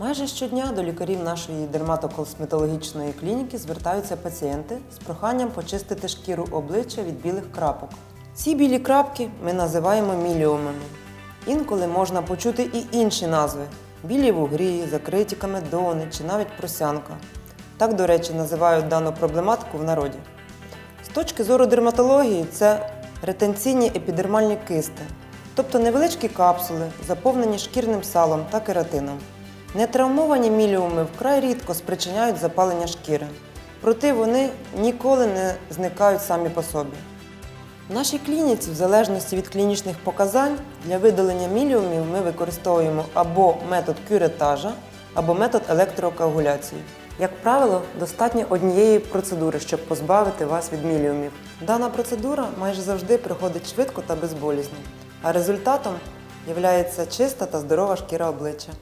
Майже щодня до лікарів нашої дерматокосметологічної клініки звертаються пацієнти з проханням почистити шкіру обличчя від білих крапок. Ці білі крапки ми називаємо міліумами. Інколи можна почути і інші назви: білі вугрі, закриті камедони чи навіть просянка. Так, до речі, називають дану проблематику в народі. З точки зору дерматології, це ретенційні епідермальні кисти, тобто невеличкі капсули, заповнені шкірним салом та кератином. Нетравмовані міліуми вкрай рідко спричиняють запалення шкіри, проте вони ніколи не зникають самі по собі. В нашій клініці, в залежності від клінічних показань, для видалення міліумів ми використовуємо або метод кюретажа, або метод електрокоагуляції. Як правило, достатньо однієї процедури, щоб позбавити вас від міліумів. Дана процедура майже завжди проходить швидко та безболісно, а результатом є чиста та здорова шкіра обличчя.